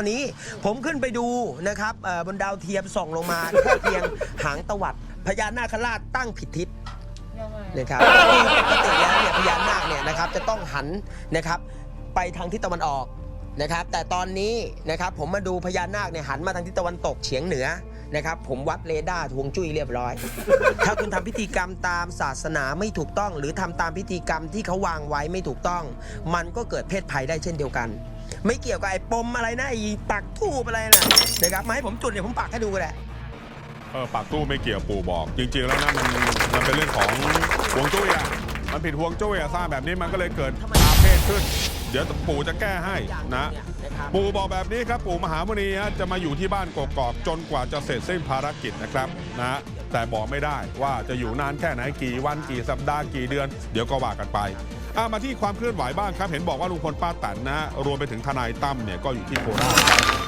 ว่านี้ ผมขึ้นไปดูนะครับเอ่อบนดาวเทียมส่องลงมาแค่เพียงหางตวัดพญานาคราชตั้งผิดทิศ ยังไงนะครับที่ปกติแล้วเนี่ยพญานาคเนี่ยนะครับจะต้องหันนะครับไปทางทิศตะวันออกนะครับ แต่ตอนนี้นะครับผมมาดูพญานาคเนี่ยหันมาทางทิศตะวันตกเฉียงเหนือนะครับ ผมวัดเรดาร์ทวงจุ้ยเรียบร้อย ถ้าคุณทำพิธีกรรมตามศาสนาไม่ถูกต้อง หรือทำตามพิธีกรรมที่เขาวางไว้ไม่ถูกต้อง มันก็เกิดเพศภัยได้เช่นเดียวกัน ไม่เกี่ยวกับไอ้ปมอะไรนะไอ้ปักทูบอะไรนะนะครับมาให้ผมจุดเดี๋ยวผมปักให้ดูก็ได้เออปากตู้ไม่เกี่ยวปู่บอก จริง ๆ แล้วนะมันมันเป็นเรื่องของห่วงจุ้ยอะมันผิดห่วงจุ้ยอะสร้างแบบนี้มันก็เลยเกิดอาเพศขึ้น เดี๋ยวปู่จะแก้ให้นะ ปู่บอกแบบนี้ครับปู่มหามุนีฮะจะมาอยู่ที่บ้านกกอกจนกว่าจะเสร็จสิ้นภารกิจนะครับนะแต่บอกไม่ได้ว่าจะอยู่นานแค่ไหนกี่วันกี่สัปดาห์กี่เดือน เดี๋ยวก็ว่ากันไปอะมาที่ความเคลื่อนไหวบ้างครับ เห็นบอกว่าลุงพลป้าแตนนะฮะรวมไปถึงทนายตั้มเนี่ยก็อยู่ที่โคราช